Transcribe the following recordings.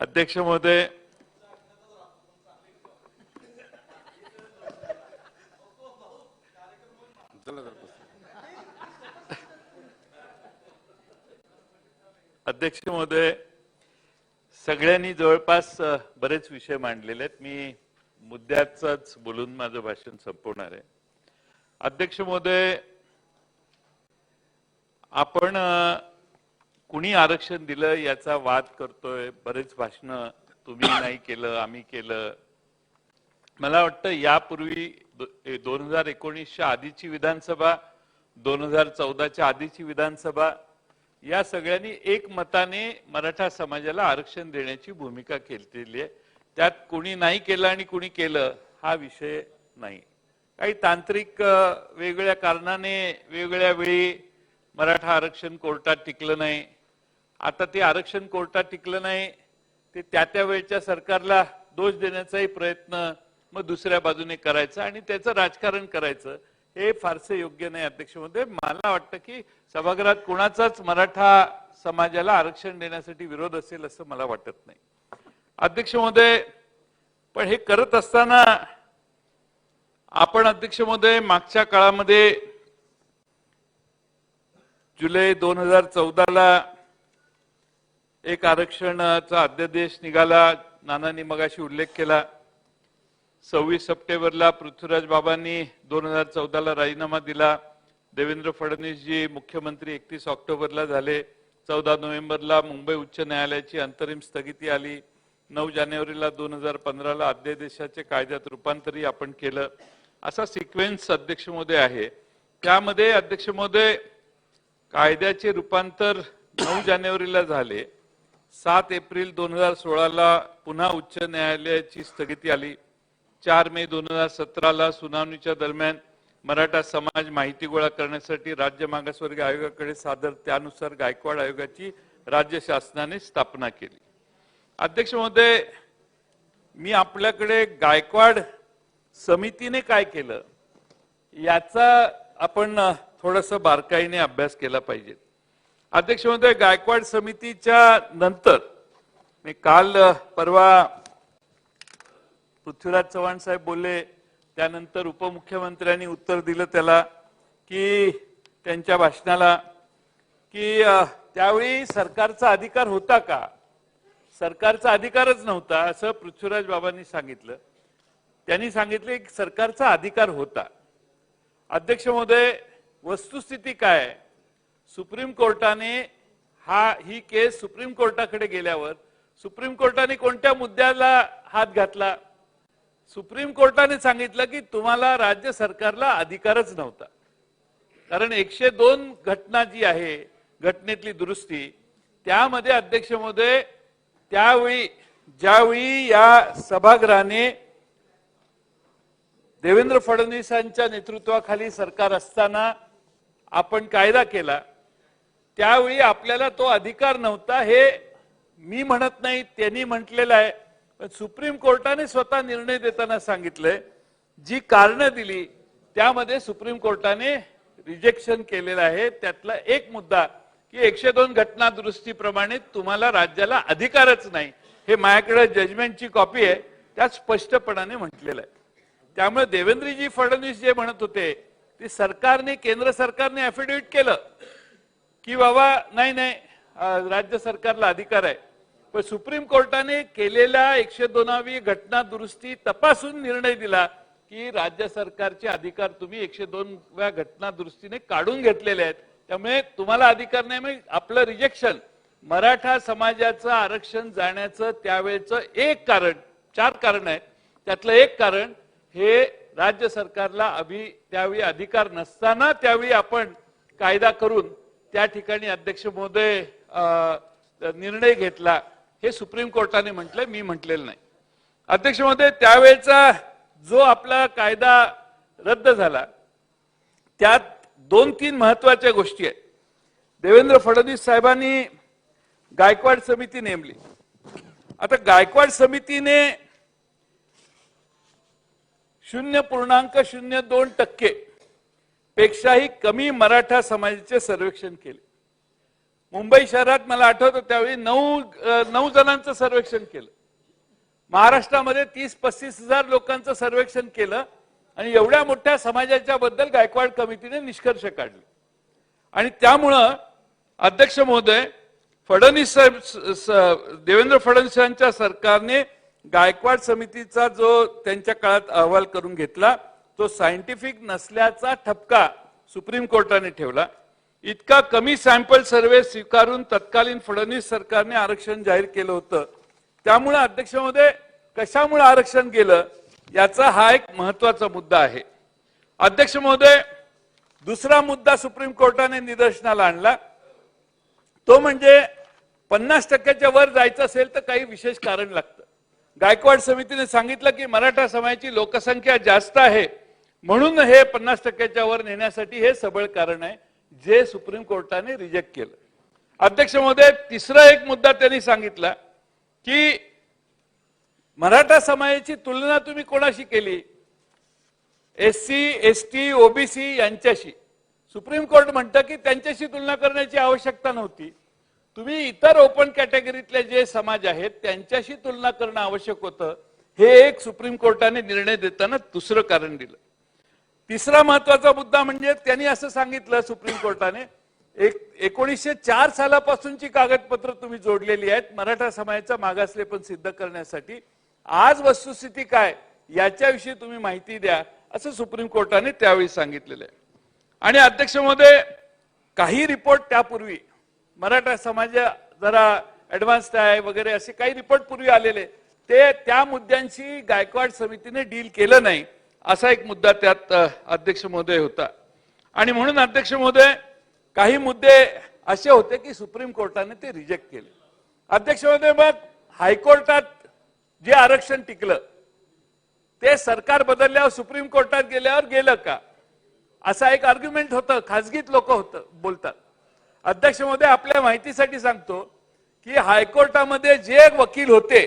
अध्यक्ष महोदय अध्यक्ष महोदय सगळ्यांनी जवळपास बरेच विषय मांडलेले आहेत. मी मुद्द्याचाच बोलून माझं भाषण संपवणार आहे. अध्यक्ष महोदय आपण कुणी आरक्षण दिलं याचा वाद करतोय? बरेच भाषण तुम्ही नाही केलं आम्ही केलं. मला वाटतं यापूर्वी दोन हजार एकोणीसच्या आधीची विधानसभा दोन हजार चौदाच्या आधीची विधानसभा या सगळ्यांनी एक मताने मराठा समाजाला आरक्षण देण्याची भूमिका केलेली आहे. त्यात कुणी नाही केलं आणि कुणी केलं हा विषय नाही. काही तांत्रिक वेगळ्या वेगवेगळ्या कारणाने वेगवेगळ्या वेळी मराठा आरक्षण कोर्टात टिकलं नाही. आता ते आरक्षण कोर्टात टिकलं नाही ते त्या त्या वेळच्या सरकारला दोष देण्याचाही प्रयत्न मग दुसऱ्या बाजूने करायचा आणि त्याचं राजकारण करायचं हे फारसे योग्य नाही अध्यक्ष महोदय मला वाटतं की सभागृहात कोणाचाच मराठा समाजाला आरक्षण देण्यासाठी विरोध असेल असं मला वाटत नाही. अध्यक्ष महोदय पण हे करत असताना आपण अध्यक्ष महोदय मागच्या काळामध्ये जुलै दोन हजार चौदाला एक आरक्षणाचा अध्यादेश निघाला नानांनी मगाशी उल्लेख केला. सव्वीस सप्टेंबरला पृथ्वीराज बाबांनी दोन हजार चौदाला राजीनामा दिला. देवेंद्र फडणवीसजी मुख्यमंत्री एकतीस ऑक्टोबरला झाले. चौदा नोव्हेंबरला मुंबई उच्च न्यायालयाची अंतरिम स्थगिती आली. नऊ जानेवारीला दोन हजार पंधराला अध्यादेशाचे कायद्यात रूपांतरही आपण केलं. असा सिक्वेन्स अध्यक्ष महोदय आहे. त्यामध्ये अध्यक्ष महोदय कायद्याचे रूपांतर नऊ जानेवारीला झाले. सात एप्रिल दोन हजार सोळाला पुन्हा उच्च न्यायालयाची स्थगिती आली. चार मे दोन हजार सतराला सुनावणीच्या दरम्यान मराठा समाज माहिती गोळा करण्यासाठी राज्य मागासवर्गीय आयोगाकडे सादर त्यानुसार गायकवाड आयोगाची राज्य शासनाने स्थापना केली. अध्यक्ष महोदय मी आपल्याकडे गायकवाड समितीने काय केलं याचा आपण थोडस बारकाईने अभ्यास केला पाहिजे. अध्यक्ष महोदय गायकवाड समितीच्या नंतर मी काल परवा पृथ्वीराज चव्हाण साहेब बोलले त्यानंतर उपमुख्यमंत्र्यांनी उत्तर दिलं त्याला की त्यांच्या भाषणाला की त्यावेळी सरकारचा अधिकार होता का? सरकारचा अधिकारच नव्हता असं पृथ्वीराज बाबांनी सांगितलं. त्यांनी सांगितले की सरकारचा अधिकार होता. अध्यक्ष महोदय वस्तुस्थिती काय आहे? सुप्रीम कोर्टाने हा ही केस सुप्रीम कोर्टाकडे गेल्यावर सुप्रीम कोर्टाने कोणत्या मुद्द्याला हात घातला? सुप्रीम कोर्टाने सांगितलं की तुम्हाला राज्य सरकारला अधिकारच नव्हता. कारण एकशे दोन घटना जी आहे घटनेतली दुरुस्ती त्यामध्ये अध्यक्ष महोदय त्यावेळी ज्यावेळी या सभागृहाने देवेंद्र फडणवीसांच्या नेतृत्वाखाली सरकार असताना आपण कायदा केला त्यावेळी आपल्याला तो अधिकार नव्हता हे मी म्हणत नाही त्यांनी म्हटलेलं आहे. पण सुप्रीम कोर्टाने स्वतः निर्णय देताना सांगितलंय जी कारणं दिली त्यामध्ये सुप्रीम कोर्टाने रिजेक्शन केलेलं आहे. त्यातला एक मुद्दा की एकशे दोन घटना दुरुस्तीप्रमाणे तुम्हाला राज्याला अधिकारच नाही. हे माझ्याकडे जजमेंटची कॉपी आहे त्यात स्पष्टपणाने म्हटलेलं आहे. त्यामुळे देवेंद्रजी फडणवीस जे म्हणत होते ते सरकारने केंद्र सरकारने अफिडेविट केलं. की बाबा नाही नाही राज्य सरकारला अधिकार आहे. पण सुप्रीम कोर्टाने केलेल्या एकशे दोनावी घटना दुरुस्ती तपासून निर्णय दिला की राज्य सरकारचे अधिकार तुम्ही एकशे दोनव्या घटना दुरुस्तीने काढून घेतलेले आहेत. त्यामुळे तुम्हाला अधिकार नाही म्हणजे आपलं रिजेक्शन मराठा समाजाचं आरक्षण जाण्याचं त्यावेळेचं एक कारण चार कारण आहे. त्यातलं एक कारण हे राज्य सरकारला अभि त्यावेळी अधिकार नसताना त्यावेळी आपण कायदा करून त्या ठिकाणी अध्यक्ष महोदय निर्णय घेतला. हे सुप्रीम कोर्टाने म्हटलंय मी म्हटलेलं नाही. अध्यक्ष महोदय त्यावेळेचा जो आपला कायदा रद्द झाला त्यात दोन तीन महत्त्वाच्या गोष्टी आहेत. देवेंद्र फडणवीस साहेबांनी गायकवाड समिती नेमली. आता गायकवाड समितीने शून्य पूर्णांक शून्य दोन टक्के पेक्षाही कमी मराठा समाजाचे सर्वेक्षण केले. मुंबई शहरात मला आठवतं त्यावेळी नऊ नऊ जणांचं सर्वेक्षण केलं. महाराष्ट्रामध्ये तीस पस्तीस हजार लोकांचं सर्वेक्षण केलं आणि एवढ्या मोठ्या समाजाच्या बद्दल गायकवाड कमिटीने निष्कर्ष काढले. आणि त्यामुळं अध्यक्ष महोदय फडणवीस साहेब देवेंद्र फडणवीस यांच्या सरकारने गायकवाड समितीचा जो त्यांच्या काळात अहवाल करून घेतला तो सायंटिफिक नसल्याचा ठपका सुप्रीम कोर्टाने ठेवला. इतका कमी सॅम्पल सर्वे स्वीकारून तत्कालीन फडणवीस सरकारने आरक्षण जाहीर केलं होतं. त्यामुळे अध्यक्ष महोदय कशामुळे आरक्षण गेलं याचा हा एक महत्त्वाचा मुद्दा आहे. अध्यक्ष महोदय दुसरा मुद्दा सुप्रीम कोर्टाने निदर्शनाला आणला. तो म्हणजे पन्नास टक्क्याच्या वर जायचं असेल तर काही विशेष कारण लागतं. गायकवाड समितीने सांगितलं की मराठा समाजाची लोकसंख्या जास्त आहे. म्हणून हे पन्नास टक्क्याच्या वर नेण्यासाठी हे सबळ कारण आहे जे सुप्रीम कोर्टाने रिजेक्ट केलं. अध्यक्ष महोदय तिसरा एक मुद्दा त्यांनी सांगितला की मराठा समाजाची तुलना तुम्ही कोणाशी केली? S C S T OBC यांच्याशी. सुप्रीम कोर्ट म्हणतं की त्यांच्याशी तुलना करण्याची आवश्यकता नव्हती. तुम्ही इतर ओपन कॅटेगरीतले जे समाज आहेत त्यांच्याशी तुलना करणं आवश्यक होतं. हे एक सुप्रीम कोर्टाने निर्णय देताना दुसरं कारण दिलं. तिसरा महत्त्वाचा मुद्दा म्हणजे त्यांनी असं सांगितलं सुप्रीम कोर्टाने एक एकोणीसशे चार सालापासूनची कागदपत्र तुम्ही जोडलेली आहेत मराठा समाजाचा मागासलेपण सिद्ध करण्यासाठी. आज वस्तुस्थिती काय याच्याविषयी तुम्ही माहिती द्या असं सुप्रीम कोर्टाने त्यावेळी सांगितलेलं आहे. आणि अध्यक्ष महोदय काही रिपोर्ट त्यापूर्वी मराठा समाज जरा ऍडव्हान्स्ड आहे वगैरे असे काही रिपोर्ट पूर्वी आलेले ते त्या मुद्द्यांशी गायकवाड समितीने डील केलं नाही. असा एक मुद्दा त्यात अध्यक्ष महोदय होता. आणि म्हणून अध्यक्ष महोदय काही मुद्दे असे होते की सुप्रीम कोर्टाने ते रिजेक्ट केले. अध्यक्ष महोदय मग हायकोर्टात जे आरक्षण टिकलं ते सरकार बदलल्यावर सुप्रीम कोर्टात गेल्यावर गेलं का? असा एक आर्ग्युमेंट होतं खाजगीत लोक होतं बोलतात. अध्यक्ष महोदय आपल्या माहितीसाठी सांगतो की हायकोर्टामध्ये जे वकील होते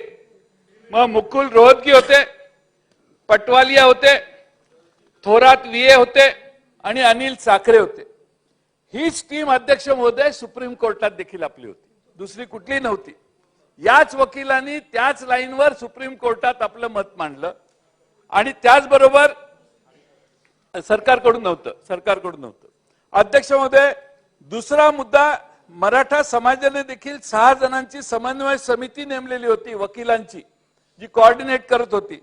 मग मुकुल रोहतगी होते पटवालिया होते थोरात विए होते आणि अनिल साखरे होते. हीच टीम अध्यक्ष महोदय सुप्रीम कोर्टात देखील आपली होती. दुसरी कुठली नव्हती. याच वकिलांनी त्याच लाईनवर सुप्रीम कोर्टात आपलं मत मांडलं. आणि त्याचबरोबर सरकारकडून नव्हतं सरकारकडून नव्हतं. अध्यक्ष महोदय दुसरा मुद्दा मराठा समाजाने देखील सहा जणांची समन्वय समिती नेमलेली होती वकिलांची जी कोऑर्डिनेट करत होती.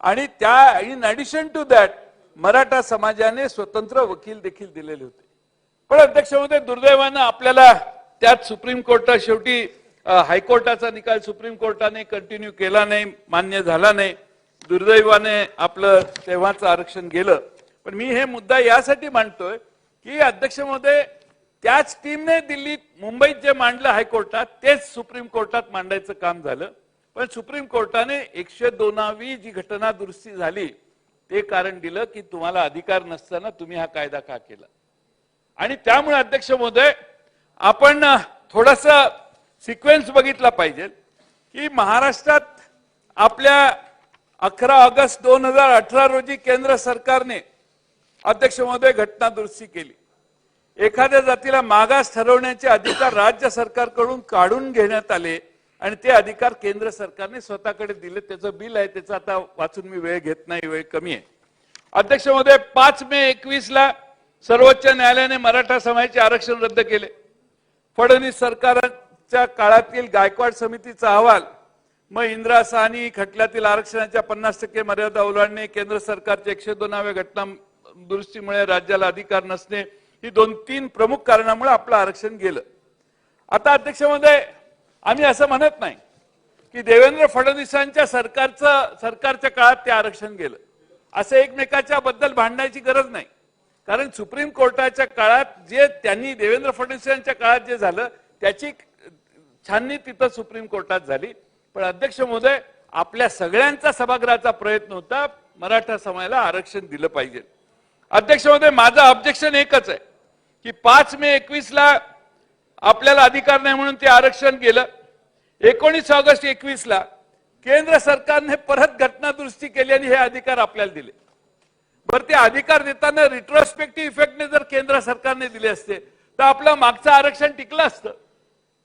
आणि त्या in addition to that Maratha समाजाने स्वतंत्र वकील देखील दिलेले होते. पण अध्यक्ष महोदय दुर्दैवानं आपल्याला त्यात सुप्रीम कोर्टात शेवटी हायकोर्टाचा निकाल सुप्रीम कोर्टाने कंटिन्यू केला नाही मान्य झाला नाही. दुर्दैवाने आपलं तेव्हाचं आरक्षण गेलं. पण मी हे मुद्दा यासाठी मांडतोय की अध्यक्ष महोदय त्याच टीमने दिल्लीत मुंबईत जे मांडलं हायकोर्टात तेच सुप्रीम कोर्टात मांडायचं काम झालं. पण सुप्रीम कोर्टाने एकशे दोनावी जी घटना दुरुस्ती झाली ते कारण दिलं की तुम्हाला अधिकार नसताना तुम्ही हा कायदा का केला? आणि त्यामुळे अध्यक्ष महोदय आपण थोडस सिक्वेन्स बघितला पाहिजे की महाराष्ट्रात आपल्या अकरा ऑगस्ट दोन हजार अठरा रोजी केंद्र सरकारने अध्यक्ष महोदय घटना दुरुस्ती केली. एखाद्या जातीला मागास ठरवण्याचे अधिकार राज्य सरकारकडून काढून घेण्यात आले. आणि ते अधिकार केंद्र सरकारने स्वतःकडे दिले. त्याचं बिल आहे त्याचं आता वाचून मी वेळ घेत नाही वेळ कमी आहे. अध्यक्ष महोदय पाच मे एकवीस ला सर्वोच्च न्यायालयाने मराठा समाजाचे आरक्षण रद्द केले. फडणवीस सरकारच्या काळातील गायकवाड समितीचा अहवाल मग इंदिरा साहनी खटल्यातील आरक्षणाच्या पन्नास टक्के मर्यादा ओलांडणे केंद्र सरकारच्या एकशे दोनाव्या घटना दुरुस्तीमुळे राज्याला अधिकार नसणे ही दोन तीन प्रमुख कारणामुळे आपलं आरक्षण गेलं. आता अध्यक्ष महोदय आम्ही असं म्हणत नाही की देवेंद्र फडणवीसांच्या सरकारचं सरकारच्या काळात ते आरक्षण गेलं. असं एकमेकाच्या बद्दल भांडण्याची गरज नाही. कारण सुप्रीम कोर्टाच्या काळात जे त्यांनी देवेंद्र फडणवीसांच्या काळात जे झालं त्याची छाननी तिथं सुप्रीम कोर्टात झाली. पण अध्यक्ष महोदय आपल्या सगळ्यांचा सभागृहाचा प्रयत्न होता मराठा समाजाला आरक्षण दिलं पाहिजे. अध्यक्ष महोदय माझं ऑब्जेक्शन एकच आहे की पाच मे एकवीस ला आपल्याला अधिकार नाही म्हणून ते आरक्षण गेलं. एकोणीस ऑगस्ट एकवीस ला केंद्र सरकारने परत घटना दुरुस्ती केली आणि हे अधिकार आपल्याला दिले. बरं ते अधिकार देताना रिट्रोस्पेक्टिव्ह इफेक्टने जर केंद्र सरकारने दिले असते तर आपलं मागचं आरक्षण टिकलं असतं.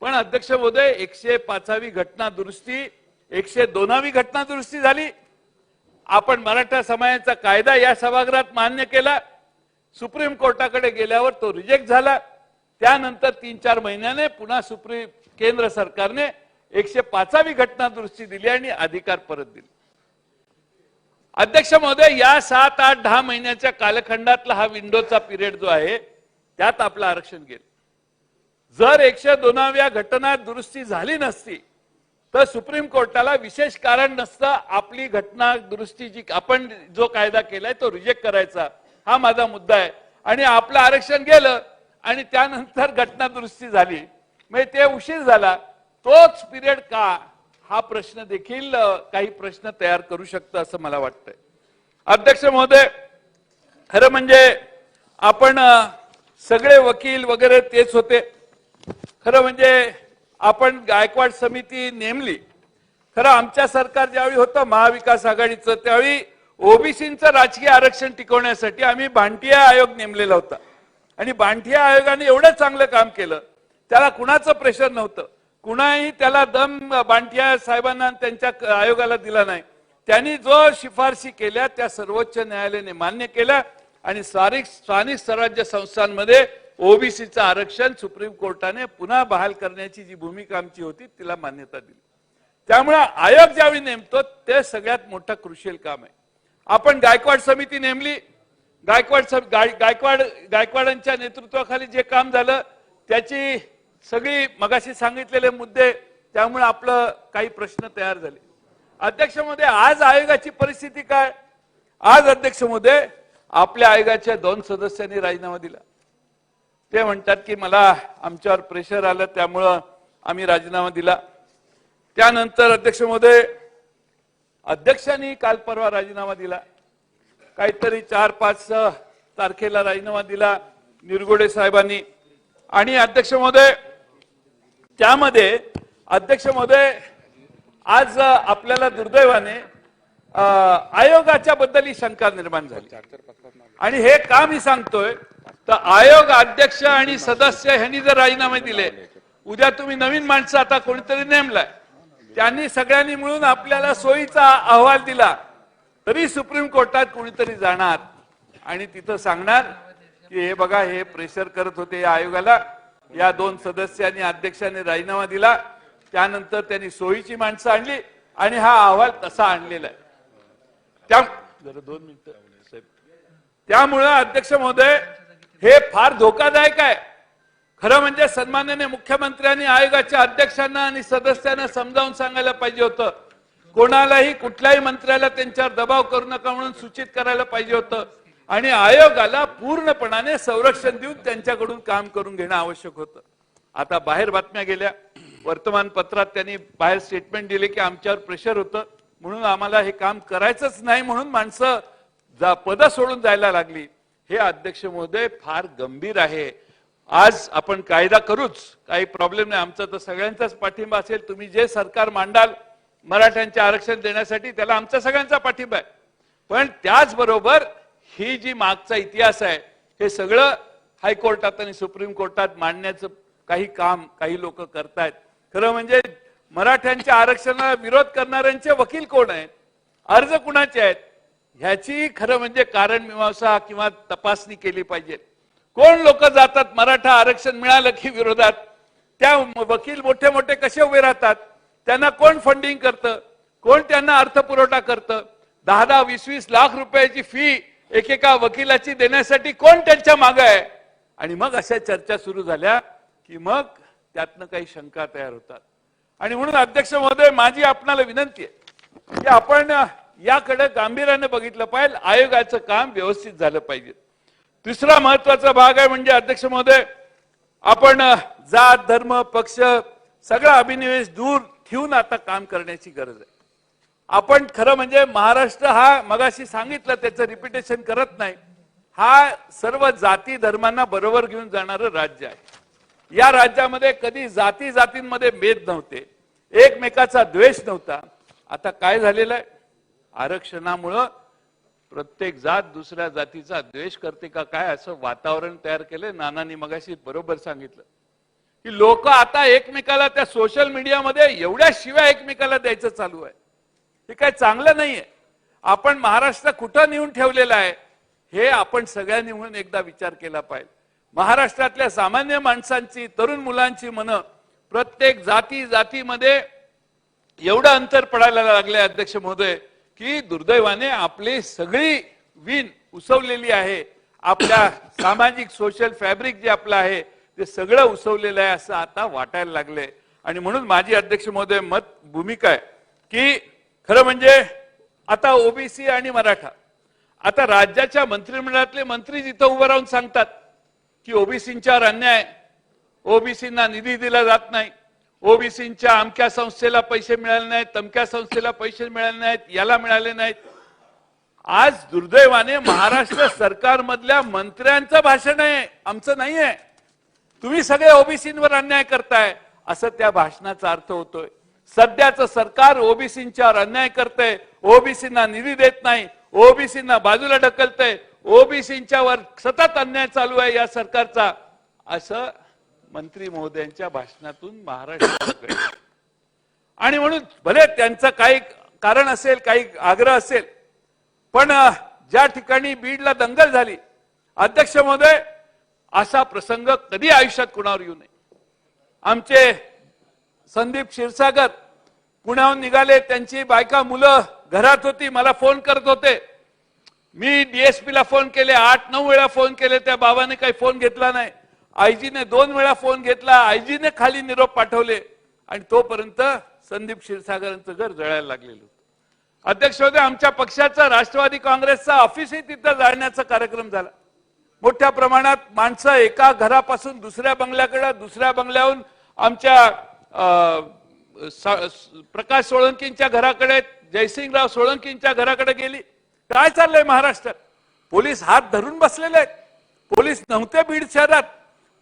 पण अध्यक्ष महोदय एकशे पाचावी घटना दुरुस्ती एकशे दोनावी घटना दुरुस्ती झाली. आपण मराठा समाजाचा कायदा या सभागृहात मान्य केला. सुप्रीम कोर्टाकडे गेल्यावर तो रिजेक्ट झाला. त्यानंतर तीन चार महिन्याने पुन्हा सुप्रीम केंद्र सरकारने एकशे पाचावी घटना दुरुस्ती दिली आणि अधिकार परत दिले. अध्यक्ष महोदय या सात आठ दहा महिन्याच्या कालखंडातला हा विंडोचा पिरियड जो आहे त्यात आपलं आरक्षण गेलं. जर एकशे दोनाव्या घटना दुरुस्ती झाली नसती तर सुप्रीम कोर्टाला विशेष कारण नसतं आपली घटना दुरुस्ती जी आपण जो कायदा केलाय तो रिजेक्ट करायचा हा माझा मुद्दा आहे. आणि आपलं आरक्षण गेलं आणि त्यानंतर घटना दुरुस्ती झाली. म्हणजे ते उशीर झाला. तोच पिरियड का? हा प्रश्न देखील काही प्रश्न तयार करू शकतं असं मला वाटतंय. अध्यक्ष महोदय खरं म्हणजे आपण सगळे वकील वगैरे तेच होते. खरं म्हणजे आपण गायकवाड समिती नेमली. खरं आमच्या सरकार ज्यावेळी होतं महाविकास आघाडीचं त्यावेळी ओबीसीचं राजकीय आरक्षण टिकवण्यासाठी आम्ही भांटिया आयोग नेमलेला होता. आणि बांठिया आयोगाने एवढं चांगलं काम केलं. त्याला कुणाचं प्रेशर नव्हतं. कुणाही त्याला दम बांटिया साहेबांना त्यांच्या आयोगाला दिला नाही. त्यांनी जो शिफारशी केल्या त्या सर्वोच्च न्यायालयाने मान्य केल्या आणि स्थानिक स्थानिक स्वराज्य संस्थांमध्ये ओबीसीचं आरक्षण सुप्रीम कोर्टाने पुन्हा बहाल करण्याची जी भूमिका आमची होती तिला मान्यता दिली. त्यामुळे आयोग ज्यावेळी नेमतो ते सगळ्यात मोठं कृषील काम आहे. आपण गायकवाड समिती नेमली गायकवाड सम- गाय- गायकवाड गायकवाडांच्या नेतृत्वाखाली जे काम झालं त्याची सगळी मगाशी सांगितलेले मुद्दे त्यामुळे आपलं काही प्रश्न तयार झाले. अध्यक्ष महोदय आज आयोगाची परिस्थिती काय? आज अध्यक्ष महोदय आपल्या आयोगाच्या दोन सदस्यांनी राजीनामा दिला. ते म्हणतात की मला आमच्यावर प्रेशर आलं त्यामुळं आम्ही राजीनामा दिला. त्यानंतर अध्यक्ष महोदय अध्यक्षांनी काल परवा राजीनामा दिला. काहीतरी चार पाच तारखेला राजीनामा दिला निरगुडे साहेबांनी. आणि अध्यक्ष महोदय त्यामध्ये अध्यक्ष महोदय आज आपल्याला दुर्दैवाने आयोगाच्या बद्दल ही शंका निर्माण झाली. आणि हे का मी सांगतोय तर आयोग अध्यक्ष आणि सदस्य ह्यांनी जर राजीनामे दिले उद्या तुम्ही नवीन माणसं आता कोणीतरी नेमलाय. त्यांनी सगळ्यांनी मिळून आपल्याला सोयीचा अहवाल दिला. तरी सुप्रीम कोर्टात कोणीतरी जाणार आणि तिथं सांगणार की हे बघा हे प्रेशर करत होते या आयोगाला. या दोन सदस्यांनी अध्यक्षांनी राजीनामा दिला. त्यानंतर त्यांनी सोयीची माणसं आणली आणि हा अहवाल तसा आणलेला आहे. त्या जरा दोन मिनिट. त्यामुळं अध्यक्ष महोदय हे फार धोकादायक आहे. खरं म्हणजे सन्मानाने मुख्यमंत्र्यांनी आयोगाच्या अध्यक्षांना आणि सदस्यांना समजावून सांगायला पाहिजे होतं. कोणालाही कुठल्याही मंत्र्याला त्यांच्यावर दबाव करू नका म्हणून सूचित करायला पाहिजे होतं. आणि आयोगाला पूर्णपणाने संरक्षण देऊन त्यांच्याकडून काम करून घेणं आवश्यक होतं. आता बाहेर बातम्या गेल्या. वर्तमानपत्रात त्यांनी बाहेर स्टेटमेंट दिले की आमच्यावर प्रेशर होतं. म्हणून आम्हाला हे काम करायचंच नाही म्हणून माणसं जा पद सोडून जायला लागली. हे अध्यक्ष महोदय फार गंभीर आहे. आज आपण कायदा करूच. काही प्रॉब्लेम नाही. आमचा तर सगळ्यांचाच पाठिंबा असेल. तुम्ही जे सरकार मांडाल मराठ्यांचे आरक्षण देण्यासाठी त्याला आमचा सगळ्यांचा पाठिंबा आहे. पण त्याचबरोबर ही जी मागचा इतिहास आहे हे सगळं हायकोर्टात आणि सुप्रीम कोर्टात मांडण्याचं काही काम काही लोक करतायत. खरं म्हणजे मराठ्यांच्या आरक्षणाला विरोध करणाऱ्यांचे वकील कोण आहेत? अर्ज कुणाचे आहेत? ह्याची खरं म्हणजे कारण मीमांसा किंवा तपासणी केली पाहिजे. कोण लोक जातात मराठा आरक्षण मिळालं की विरोधात? त्या वकील मोठे मोठे कसे उभे राहतात? त्यांना कोण फंडिंग करतं? कोण त्यांना अर्थपुरवठा करतं? दहा दहा वीस वीस लाख रुपयाची फी एकेका वकिलाची देण्यासाठी कोण त्यांच्या मागे आहे? आणि मग अशा चर्चा सुरू झाल्या की मग त्यातनं काही शंका तयार होतात. आणि म्हणून अध्यक्ष महोदय माझी आपणाला विनंती आहे की आपण याकडे गांभीर्याने बघितलं पाहिजे आयोगाचं काम व्यवस्थित झालं पाहिजे. तिसरा महत्त्वाचा भाग आहे म्हणजे अध्यक्ष महोदय आपण जात धर्म पक्ष सगळा अभिनिवेश दूर ठेवून आता काम करण्याची गरज आहे. आपण खरं म्हणजे महाराष्ट्र हा मगाशी सांगितलं त्याचं रिपिटेशन करत नाही. हा सर्व जाती धर्मांना बरोबर घेऊन जाणारं राज्य आहे. या राज्यामध्ये कधी जाती जातींमध्ये भेद नव्हते. एकमेकाचा द्वेष नव्हता. आता काय झालेलं आहे? आरक्षणामुळं प्रत्येक जात दुसऱ्या जातीचा द्वेष करते का काय असं वातावरण तयार केलंय. नानांनी मगाशी बरोबर सांगितलं. की लोक आता एकमेकाला त्या सोशल मीडियामध्ये एवढ्या शिवाय एकमेकाला द्यायचं चालू आहे. हे काय चांगलं नाहीये. आपण महाराष्ट्र कुठं नेऊन ठेवलेला आहे हे आपण सगळ्यांनी म्हणून एकदा विचार केला पाहिजे. महाराष्ट्रातल्या सामान्य माणसांची तरुण मुलांची मनं प्रत्येक जाती जातीमध्ये एवढं अंतर पडायला लागले अध्यक्ष महोदय की दुर्दैवाने आपली सगळी विण उसवलेली आहे. आपल्या सामाजिक सोशल फॅब्रिक जे आपलं आहे ते सगळं उसवलेलं आहे असं आता वाटायला लागलंय. आणि म्हणून माझी अध्यक्ष महोदय मत भूमिका आहे की खरं म्हणजे आता ओबीसी आणि मराठा आता राज्याच्या मंत्रिमंडळातले मंत्री जिथं उभं राहून सांगतात की ओबीसींच्यावर अन्याय ओबीसींना निधी दिला जात नाही ओबीसींच्या अमक्या संस्थेला पैसे मिळाले नाहीत तमक्या संस्थेला पैसे मिळाले नाहीत याला मिळाले नाहीत. आज दुर्दैवाने महाराष्ट्र सरकारमधल्या मंत्र्यांचं भाषण आहे आमचं नाही आहे तुम्ही सगळे ओबीसींवर अन्याय करताय असं त्या भाषणाचा अर्थ होतोय. सध्याचं सरकार ओबीसींच्यावर अन्याय करतंय ओबीसींना निधी देत नाही ओबीसींना बाजूला ढकलतंय ओबीसींच्यावर सतत अन्याय चालू आहे या सरकारचा असं मंत्री महोदयांच्या भाषणातून महाराष्ट्र आणि म्हणून भले त्यांचं काही कारण असेल काही आग्रह असेल पण ज्या ठिकाणी बीडला दंगल झाली अध्यक्ष महोदय असा प्रसंग कधी आयुष्यात कुणावर येऊ नये. आमचे संदीप क्षीरसागर पुण्याहून निघाले त्यांची बायका मुलं घरात होती मला फोन करत होते. मी डीएसपी ला फोन केले आठ नऊ वेळा फोन केले त्या बाबाने काही फोन घेतला नाही. आयजीने दोन वेळा फोन घेतला आयजीने खाली निरोप पाठवले आणि तोपर्यंत संदीप क्षीरसागरांचं घर जळायला लागलेलं होतं. अध्यक्ष होते आमच्या पक्षाचा राष्ट्रवादी काँग्रेसचा ऑफिसही तिथं जाळण्याचा कार्यक्रम झाला. मोठ्या प्रमाणात माणसं एका घरापासून दुसऱ्या बंगल्याकडे दुसऱ्या बंगल्याहून आमच्या प्रकाश सोळंकींच्या घराकडे जयसिंगराव सोळंकींच्या घराकडे गेली. काय चाललंय महाराष्ट्रात पोलीस हात धरून बसलेले आहेत. पोलीस नव्हते बीड शहरात.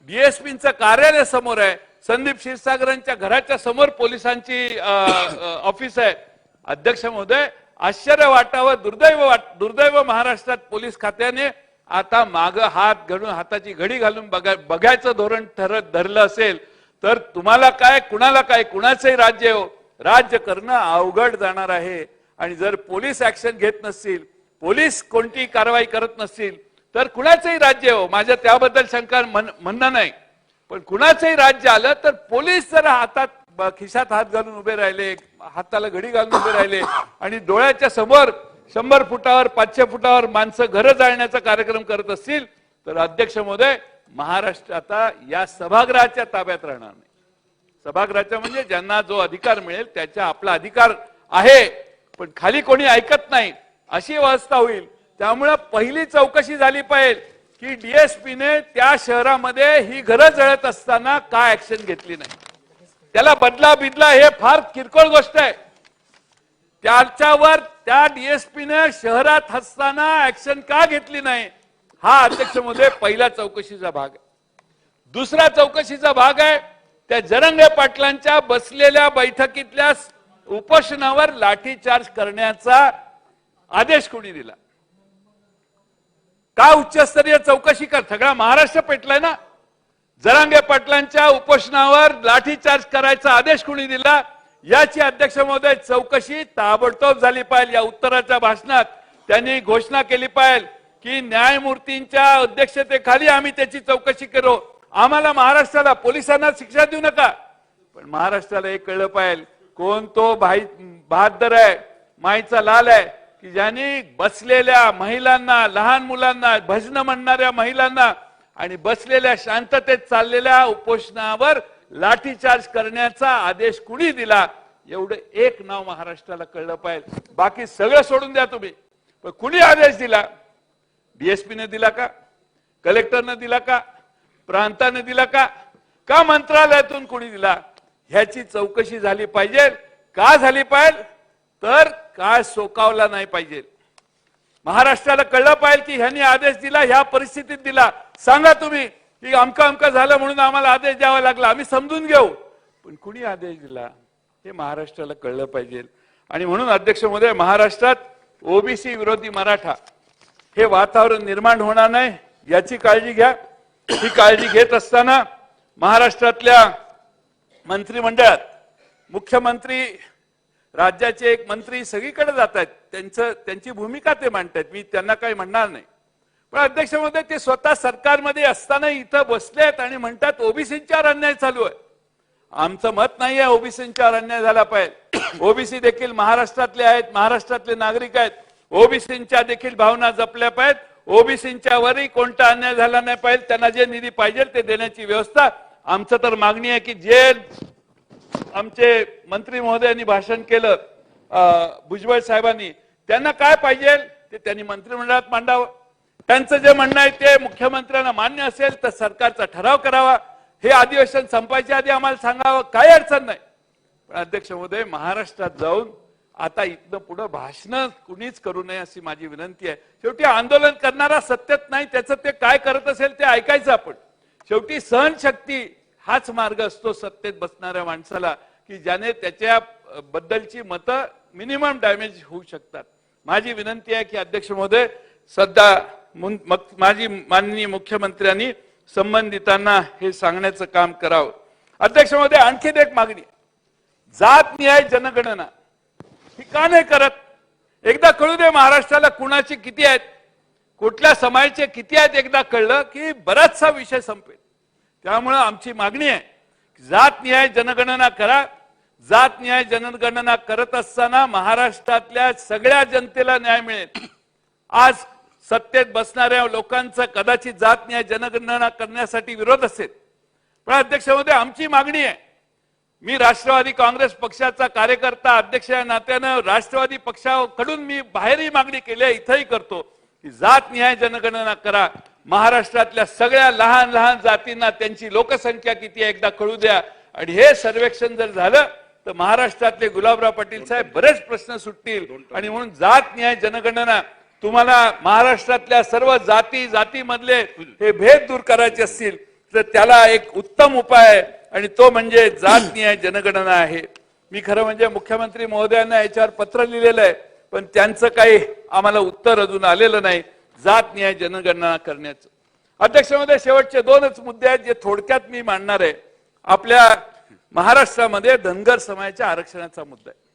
डीएसपीचं कार्यालय समोर आहे. संदीप क्षीरसागरांच्या घराच्या समोर पोलिसांची ऑफिस आहे. अध्यक्ष महोदय आश्चर्य वाटावं दुर्दैव वाट दुर्दैव महाराष्ट्रात पोलीस खात्याने आता माग हात घडून हाताची घडी घालून बघा बघायचं धोरण ठरत धरलं असेल तर तुम्हाला काय कुणाला काय कुणाचंही राज्य हो. राज्य करणं अवघड जाणार आहे. आणि जर पोलीस ऍक्शन घेत नसतील पोलीस कोणती कारवाई करत नसतील तर कुणाचंही राज्य हो. माझ्या त्याबद्दल शंका म्हणणं नाही. पण कुणाचंही राज्य आलं तर पोलीस जर हातात खिशात हात घालून उभे राहिले हाताला घडी घालून उभे राहिले आणि डोळ्याच्या समोर शंभर फुटावर पाचशे फुटावर माणसं घरं जाळण्याचा कार्यक्रम करत असतील तर अध्यक्ष महोदय महाराष्ट्र आता या सभागृहाच्या ताब्यात राहणार नाही. सभागृहाच्या म्हणजे ज्यांना जो अधिकार मिळेल त्याच्या आपला अधिकार आहे पण खाली कोणी ऐकत नाही अशी अवस्था होईल. त्यामुळं पहिली चौकशी झाली पाहिजे की डीएसपीने त्या शहरामध्ये ही घरं जळत असताना का ऍक्शन घेतली नाही. त्याला बदला बिदला हे फार किरकोळ गोष्ट आहे. त्याच्यावर त्या डीएसपीने शहरात हसताना ऍक्शन का घेतली नाही? हा अध्यक्षमध्ये पहिला चौकशीचा भाग आहे. दुसरा चौकशीचा भाग आहे त्या जरंगे पाटलांच्या बसलेल्या बैठकीतल्या उपोषणावर लाठीचार्ज करण्याचा आदेश कोणी दिला? का उच्चस्तरीय चौकशी कर? सगळा महाराष्ट्र पेटलाय ना? जरांगे पाटलांच्या उपोषणावर लाठीचार्ज करायचा आदेश कोणी दिला? याची अध्यक्ष महोदय चौकशी ताबडतोब झाली पाहिजे. या उत्तराच्या भाषणात त्यांनी घोषणा केली पाहिजे की न्यायमूर्तींच्या अध्यक्षतेखाली आम्ही त्याची चौकशी करू. आम्हाला महाराष्ट्राला पोलिसांना शिक्षा देऊ नका. पण महाराष्ट्राला एक कळलं पाहिजे. कोण तो भाई बहादर आहे माईचा लाल आहे की ज्यांनी बसलेल्या महिलांना लहान मुलांना भजन म्हणणाऱ्या महिलांना आणि बसलेल्या शांततेत चाललेल्या उपोषणावर लाठीचार्ज करण्याचा आदेश कुणी दिला? एवढं एक नाव महाराष्ट्राला कळलं पाहिजे. बाकी सगळं सोडून द्या तुम्ही. पण कुणी आदेश दिला? डीएसपीने दिला का? कलेक्टरने दिला का? प्रांताने दिला का? का मंत्रालयातून कोणी दिला? ह्याची चौकशी झाली पाहिजे. का झाली पाहिजे? तर काय सोकावला नाही पाहिजे. महाराष्ट्राला कळलं पाहिजे की ह्यांनी आदेश दिला ह्या परिस्थितीत दिला. सांगा तुम्ही. की अमका अमका झालं म्हणून आम्हाला आदेश द्यावा लागला. आम्ही समजून घेऊ. पण कुणी आदेश दिला? हे महाराष्ट्राला कळलं पाहिजे. आणि म्हणून अध्यक्ष महोदय महाराष्ट्रात ओबीसी विरोधी मराठा हे वातावरण निर्माण होणार नाही याची काळजी घ्या. ही काळजी घेत असताना महाराष्ट्रातल्या मंत्रिमंडळात मुख्यमंत्री राज्याचे एक मंत्री सगळीकडे जात आहेत. त्यांचं त्यांची भूमिका ते मांडतायत. मी त्यांना काही म्हणणार नाही. पण अध्यक्ष महोदय ते स्वतः सरकारमध्ये असताना इथं बसले आहेत आणि म्हणतात ओबीसींच्यावर अन्याय चालू आहे. आमचं मत नाही आहे ओबीसींच्यावर अन्याय झाला पाहिजे. ओबीसी देखील महाराष्ट्रातले आहेत महाराष्ट्रातले नागरिक आहेत. ओबीसींच्या देखील भावना जपल्या पाहिजेत. ओबीसींच्या वरही कोणता अन्याय झाला नाही पाहिजे. त्यांना जे निधी पाहिजे ते देण्याची व्यवस्था. आमचं तर मागणी आहे की जे आमचे मंत्री महोदयांनी भाषण केलं अं, भुजबळ साहेबांनी त्यांना काय पाहिजे ते त्यांनी मंत्रिमंडळात मांडावं. त्यांचं जे म्हणणं आहे ते मुख्यमंत्र्यांना मान्य असेल तर सरकारचा ठराव करावा. हे अधिवेशन संपायच्या आधी आम्हाला सांगावं काही अडचण नाही. पण अध्यक्ष महोदय महाराष्ट्रात जाऊन आता इथनं पुढं भाषण कुणीच करू नये अशी माझी विनंती आहे. शेवटी आंदोलन करणारा सत्तेत नाही त्याचं ते काय करत असेल ते ऐकायचं आपण. शेवटी सहनशक्ती हाच मार्ग असतो सत्तेत बसणाऱ्या माणसाला की ज्याने त्याच्या बद्दलची मतं मिनिमम डॅमेज होऊ शकतात. माझी विनंती आहे की अध्यक्ष महोदय सध्या माझी माननीय मुख्यमंत्र्यांनी संबंधितांना हे सांगण्याचं काम करावं. अध्यक्ष महोदय आणखीन एक मागणी. जात न्याय जनगणना. ही का नाही करत? एकदा कळू दे महाराष्ट्राला कुणाची किती आहेत? कुठल्या समाजाचे किती आहेत? एकदा कळलं की बराचसा विषय संपेल. त्यामुळं आमची मागणी आहे जात न्याय जनगणना करा. जात न्याय जनगणना करत असताना महाराष्ट्रातल्या सगळ्या जनतेला न्याय मिळेल. आज सत्तेत बसणाऱ्या लोकांचा कदाचित जात न्याय जनगणना करण्यासाठी विरोध असेल. पण अध्यक्ष महोदय आमची मागणी आहे. मी राष्ट्रवादी काँग्रेस पक्षाचा कार्यकर्ता अध्यक्ष या नात्यानं राष्ट्रवादी पक्षाकडून मी बाहेरही मागणी केली आहे इथंही करतो की जात न्याय जनगणना करा. महाराष्ट्रातल्या सगळ्या लहान लहान जातींना त्यांची लोकसंख्या किती आहे एकदा कळू द्या. आणि हे सर्वेक्षण जर झालं तर महाराष्ट्रातले गुलाबराव पाटील साहेब बरेच प्रश्न सुटतील. आणि म्हणून जात न्याय जनगणना तुम्हाला महाराष्ट्रातल्या सर्व जाती जातीमधले हे भेद दूर करायचे असतील तर त्याला एक उत्तम उपाय आहे. आणि तो म्हणजे जात न्याय जनगणना आहे. मी खरं म्हणजे मुख्यमंत्री महोदयांना याच्यावर पत्र लिहिलेलं आहे पण त्यांचं काही आम्हाला उत्तर अजून आलेलं नाही. जात निय जनगणना करण्याचं. अध्यक्ष महोदय शेवटचे दोनच मुद्दे आहेत जे थोडक्यात मी मांडणार आहे. आपल्या महाराष्ट्रामध्ये धनगर समाजाच्या आरक्षणाचा मुद्दा आहे.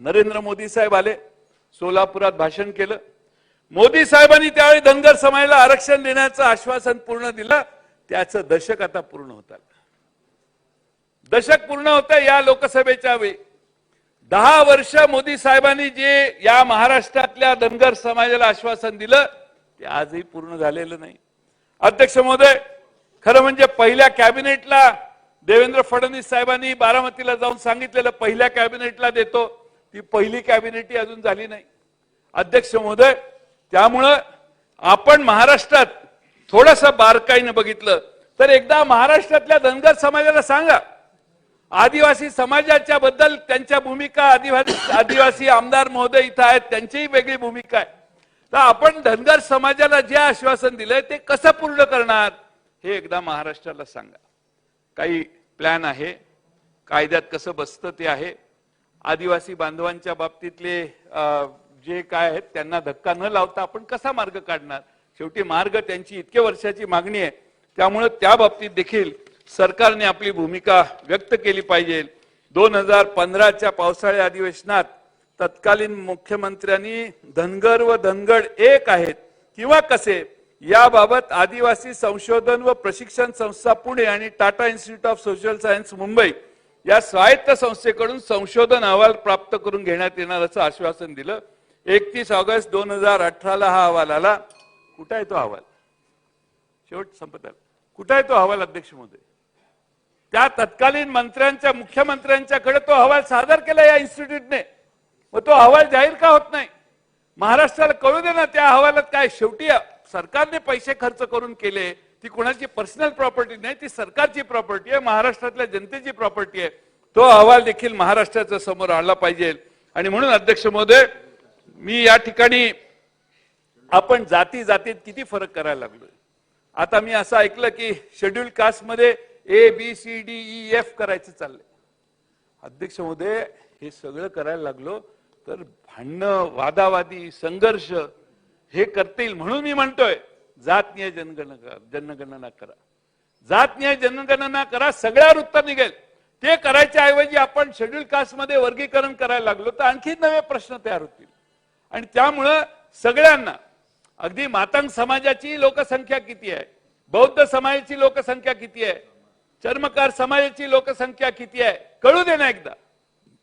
नरेंद्र मोदी साहेब आले सोलापुरात भाषण केलं. मोदी साहेबांनी त्यावेळी धनगर समाजाला आरक्षण देण्याचं आश्वासन पूर्ण दिलं. त्याचं दशक आता पूर्ण होत दशक पूर्ण होत या लोकसभेच्या वेळी. दहा वर्ष मोदी साहेबांनी जे या महाराष्ट्रातल्या धनगर समाजाला आश्वासन दिलं ते आजही पूर्ण झालेलं नाही. अध्यक्ष महोदय खरं म्हणजे पहिल्या कॅबिनेटला देवेंद्र फडणवीस साहेबांनी बारामतीला जाऊन सांगितलेलं पहिल्या कॅबिनेटला देतो. ती पहिली कॅबिनेटही अजून झाली नाही. अध्यक्ष महोदय त्यामुळं आपण महाराष्ट्रात थोडस बारकाईनं बघितलं तर एकदा महाराष्ट्रातल्या धनगर समाजाला सांगा. आदिवासी समाजाच्या बद्दल त्यांच्या भूमिका आदिवासी आदिवासी आमदार महोदय इथं आहेत त्यांचीही वेगळी भूमिका आहे. तर आपण धनगर समाजाला जे आश्वासन दिलंय ते कसं पूर्ण करणार हे एकदा महाराष्ट्राला सांगा. काही प्लॅन आहे कायद्यात कसं बसतं ते आहे. आदिवासी बांधवांच्या बाबतीतले जे काय आहेत त्यांना धक्का न लावता आपण कसा मार्ग काढणार? शेवटी मार्ग त्यांची इतके वर्षाची मागणी आहे. त्यामुळं त्या बाबतीत देखील सरकारने आपली भूमिका व्यक्त केली पाहिजे. दोन हजार पंधराच्या पावसाळी अधिवेशनात तत्कालीन मुख्यमंत्र्यांनी धनगर व धनगड एक आहेत किंवा कसे याबाबत आदिवासी संशोधन व प्रशिक्षण संस्था पुणे आणि Tata institute of social science Mumbai या स्वायत्त संस्थेकडून संशोधन अहवाल प्राप्त करून घेण्यात येणार असं आश्वासन दिलं. एकतीस ऑगस्ट दोन हजार अठराला हा अहवाल आला. कुठं आहे तो अहवाल? शेवट संपत आला. कुठं आहे तो अहवाल अध्यक्ष महोदय? त्या तत्कालीन मंत्र्यांच्या मुख्यमंत्र्यांच्याकडे तो अहवाल सादर केला या इन्स्टिट्यूटने. मग तो अहवाल जाहीर का होत नाही? महाराष्ट्राला कळू दे ना त्या अहवालात काय शेवटी सरकारने पैसे खर्च करून केले ती कोणाची पर्सनल प्रॉपर्टी नाही ती सरकारची प्रॉपर्टी आहे महाराष्ट्रातल्या जनतेची प्रॉपर्टी आहे. तो अहवाल देखील महाराष्ट्राच्या समोर आणला पाहिजे. आणि म्हणून अध्यक्ष महोदय मी या ठिकाणी आपण जाती जातीत किती फरक करायला लागलोय? आता मी असं ऐकलं की शेड्यूल कास्टमध्ये A B C D E F करायचं चाललंय. अध्यक्ष महोदय हे सगळं करायला लागलो तर भांडणं वादावादी संघर्ष हे करतील म्हणून मी म्हणतोय. जात जनगणना जनगणना करा. जात जनगणना करा सगळ्यावर उत्तर निघेल. ते करायच्या ऐवजी आपण शेड्यूल कास्टमध्ये वर्गीकरण करायला लागलो तर आणखी नवे प्रश्न तयार होतील. आणि त्यामुळं सगळ्यांना अगदी मातंग समाजाची लोकसंख्या किती आहे? बौद्ध समाजाची लोकसंख्या किती आहे? चर्मकार समाजाची लोकसंख्या किती आहे? कळू दे ना एकदा.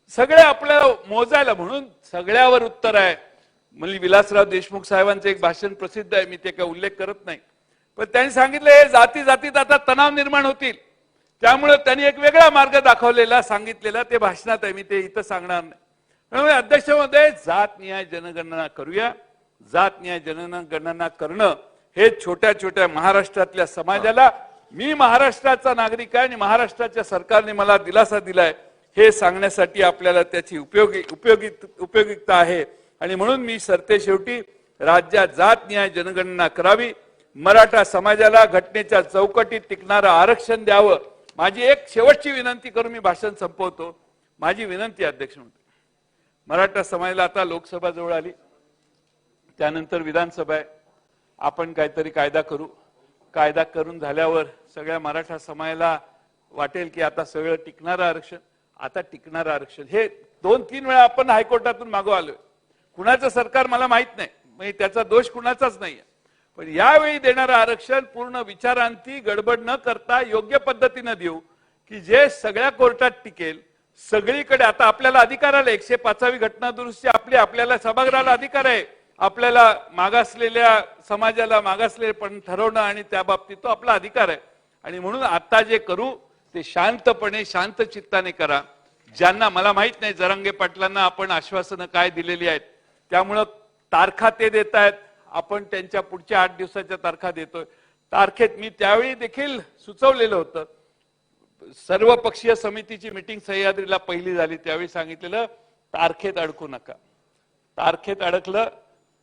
सगळे आपल्या मोजायला म्हणून सगळ्यावर उत्तर आहे. म्हणजे विलासराव देशमुख साहेबांचं एक भाषण प्रसिद्ध आहे मी ते काय उल्लेख करत नाही. पण त्यांनी सांगितलं हे जाती जातीत आता तणाव निर्माण होतील. त्यामुळे त्यांनी एक वेगळा मार्ग दाखवलेला सांगितलेला ते भाषणात आहे मी ते इथं सांगणार नाही. त्यामुळे जात न्याय जनगणना करूया. जात न्याय जनगणना करणं हे छोट्या छोट्या महाराष्ट्रातल्या समाजाला मी महाराष्ट्राचा नागरिक आहे आणि महाराष्ट्राच्या सरकारने मला दिलासा दिलाय हे सांगण्यासाठी आपल्याला त्याची उपयोगी उपयोगी उपयोगिता आहे. आणि म्हणून मी सरते शेवटी राज्यात जात न्याय जनगणना करावी मराठा समाजाला घटनेच्या चौकटीत टिकणारं आरक्षण द्यावं. माझी एक शेवटची विनंती करून मी भाषण संपवतो. माझी विनंती अध्यक्ष म्हणतो मराठा समाजाला आता लोकसभा जवळ आली. त्यानंतर विधानसभा आहे. आपण काहीतरी कायदा करू. कायदा करून झाल्यावर सगळ्या मराठा समाजाला वाटेल की आता सगळं टिकणारं आरक्षण आता टिकणारं आरक्षण. हे दोन तीन वेळा आपण हायकोर्टातून मागो आलोय. कुणाचं सरकार मला माहीत नाही. म्हणजे त्याचा दोष कुणाचाच नाहीये. पण यावेळी देणारं आरक्षण पूर्ण विचारांती गडबड न करता योग्य पद्धतीनं देऊ की जे सगळ्या कोर्टात टिकेल सगळीकडे आता आपल्याला अधिकार आला. एकशे पाचावी घटना दुरुस्ती आपली आपल्याला सभागृहाला अधिकार आहे. आपल्याला मागासलेल्या समाजाला मागासले पण ठरवणं आणि त्या बाबतीत तो आपला अधिकार आहे. आणि म्हणून आता जे करू ते शांतपणे शांत चित्ताने करा. ज्यांना मला माहीत नाही जरांगे पाटलांना आपण आश्वासनं काय दिलेली आहेत त्यामुळं तारखा ते देत आहेत आपण त्यांच्या पुढच्या आठ दिवसाच्या तारखा देतोय. तारखेत मी त्यावेळी देखील सुचवलेलं होतं. सर्व पक्षीय समितीची मिटिंग सह्याद्रीला पहिली झाली त्यावेळी सांगितलेलं तारखेत अडकू नका. तारखेत अडकलं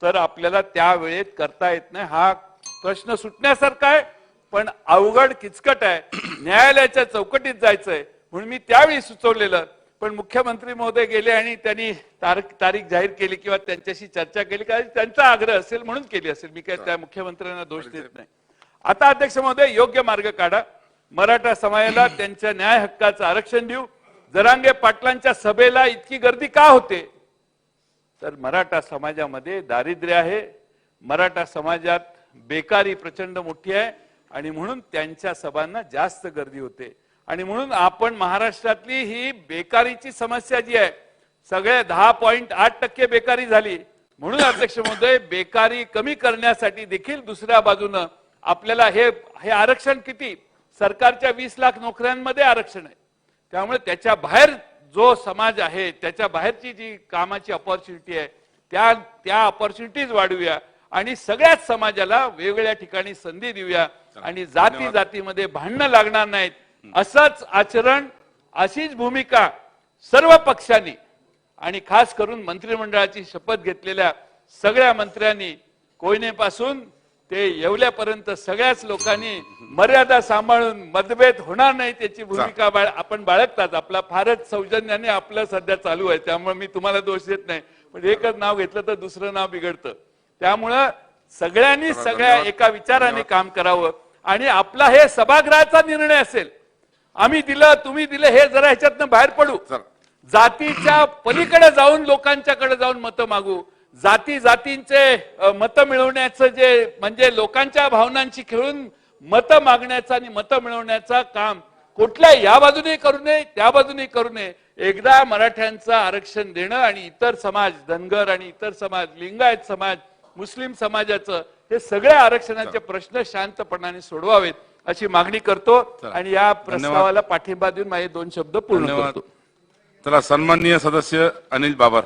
तर आपल्याला त्या वेळेत करता येत नाही. हा प्रश्न सुटण्यासारखा आहे पण अवघड किचकट आहे. न्यायालयाच्या चौकटीत जायचंय म्हणून मी त्यावेळी सुचवलेलं पण मुख्यमंत्री महोदय गेले आणि त्यांनी तारीख तारीख जाहीर केली किंवा त्यांच्याशी चर्चा केली कारण त्यांचा आग्रह असेल म्हणून केली असेल. मी काय त्या मुख्यमंत्र्यांना दोष देत नाही. आता अध्यक्ष महोदय योग्य मार्ग काढा. मराठा समाजाला त्यांच्या न्याय हक्काचं आरक्षण देऊ. जरांगे पाटलांच्या सभेला इतकी गर्दी का होते? तर मराठा समाजामध्ये दारिद्र्य आहे. मराठा समाजात बेकारी प्रचंड मोठी आहे. आणि म्हणून त्यांच्या सभांना जास्त गर्दी होते. आणि म्हणून आपण महाराष्ट्रातली ही बेकारीची समस्या जी आहे सगळे दहा पॉईंट आठ टक्के बेकारी झाली. म्हणून अध्यक्ष महोदय बेकारी कमी करण्यासाठी देखील दुसऱ्या बाजूनं आपल्याला हे हे आरक्षण किती? सरकारच्या वीस लाख नोकऱ्यांमध्ये आरक्षण आहे. त्यामुळे त्याच्या बाहेर जो समाज आहे त्याच्या बाहेरची जी कामाची ऑपॉर्च्युनिटी आहे त्या त्या ऑपॉर्च्युनिटीज वाढवूया आणि सगळ्याच समाजाला वेगवेगळ्या ठिकाणी संधी देऊया. आणि जाती जातीमध्ये भांडणं लागणार नाहीत. असंच आचरण अशीच भूमिका सर्व पक्षांनी आणि खास करून मंत्रिमंडळाची शपथ घेतलेल्या सगळ्या मंत्र्यांनी कोयनेपासून ते येवल्यापर्यंत सगळ्याच लोकांनी मर्यादा सांभाळून मतभेद होणार नाही त्याची भूमिका बाळ आपण बाळगतात. आपला फारच सौजन्याने आपलं सध्या चालू आहे. त्यामुळे मी तुम्हाला दोष देत नाही. पण एकच नाव घेतलं तर दुसरं नाव बिघडतं. त्यामुळं सगळ्यांनी सगळ्या एका विचाराने काम करावं आणि आपला हे सभागृहाचा निर्णय असेल आम्ही दिलं तुम्ही दिलं हे जरा ह्याच्यातनं बाहेर पडू. जातीच्या पलीकडे जाऊन लोकांच्याकडे जाऊन मतं मागू. जाती जातींचे मत मिळवण्याचं जे म्हणजे लोकांच्या भावनांची खेळून मतं मागण्याचं आणि मतं मिळवण्याचं काम कुठल्या या बाजूने करू नये त्या बाजूने करू नये. एकदा मराठ्यांचं आरक्षण देणं आणि इतर समाज धनगर आणि इतर समाज लिंगायत समाज मुस्लिम समाजाचं हे सगळ्या आरक्षणाचे प्रश्न शांतपणाने सोडवावेत. अशी मागणी करतो. आणि या प्रस्तावाला पाठिंबा देऊन माझे दोन शब्द पूर्ण करतो. चला सन्माननीय सदस्य अनिल बाबर.